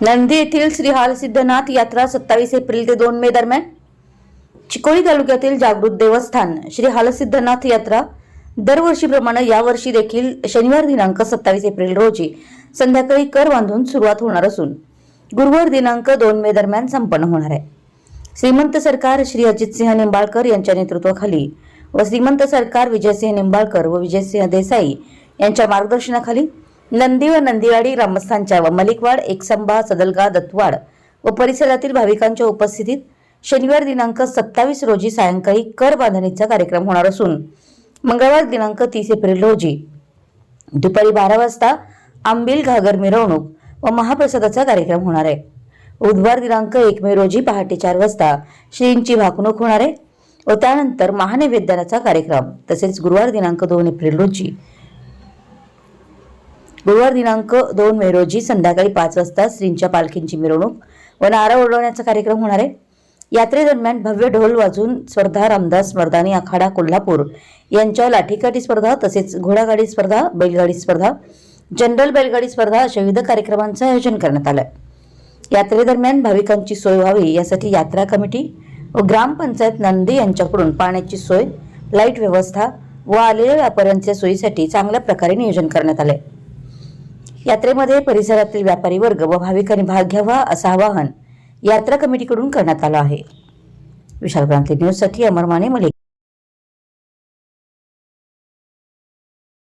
नंदी येथील श्रीहाल सिद्धनाथ यात्रा सत्तावीस एप्रिल ते दोन मे दरम्यान चिकोळी तालुक्यातील जागृत देवस्थान श्री हालसिद्धनाथ यात्रा दरवर्षीप्रमाणे यावर्षी देखील शनिवार दिनांक सत्तावीस एप्रिल रोजी संध्याकाळी कर बांधून सुरुवात होणार असून गुरुवार दिनांक दोन मे दरम्यान संपन्न होणार आहे. श्रीमंत सरकार श्री अजितसिंह निंबाळकर यांच्या नेतृत्वाखाली व श्रीमंत सरकार विजयसिंह निंबाळकर व विजयसिंह देसाई यांच्या मार्गदर्शनाखाली नंदी व नंदीवाडी ग्रामस्थांच्या व मलिकवाड एकसंबा सदलगा दत्तवाड व परिसरातील भाविकांच्या उपस्थितीत शनिवार दिनांक सत्तावीस रोजी सायंकाळी कर बांधणीचा कार्यक्रम होणार असून मंगळवार दिनांक तीस एप्रिल रोजी दुपारी बारा वाजता आंबील घागर मिरवणूक व महाप्रसादाचा कार्यक्रम होणार आहे. बुधवार दिनांक एक मे रोजी पहाटे चार वाजता श्रींची भाकणूक होणार आहे व त्यानंतर महानैवेद्याचा कार्यक्रम तसेच गुरुवार दिनांक दोन एप्रिल रोजी गुरुवार दिनांक दोन मे रोजी संध्याकाळी पाच वाजता श्रींच्या पालखींची मिरवणूक व नारा ओढवण्याचा कार्यक्रम होणार आहे. यात्रेदरम्यान भव्य ढोल वाजून स्पर्धा रामदास मर्दानी आखाडा कोल्हापूर यांच्या लाठीकाठी स्पर्धा तसेच घोडागाडी स्पर्धा बैलगाडी स्पर्धा जनरल बैलगाडी स्पर्धा अशा विविध कार्यक्रमांचं आयोजन करण्यात आलं यात्रेदरम्यान भाविकांची सोय व्हावी यासाठी यात्रा कमिटी व ग्रामपंचायत नंदी यांच्याकडून पाण्याची सोय लाइट व्यवस्था व आलेल्या व्यापाऱ्यांच्या सोयीसाठी चांगल्या प्रकारे नियोजन करण्यात आले यात्रेमध्ये परिसरातील व्यापारी वर्ग व भाविकांनी भाग घ्यावा असं आवाहन यात्रा कमिटीकडून करण्यात आलं आहे. विशाल क्रांती न्यूजसाठी अमर माने मलिक.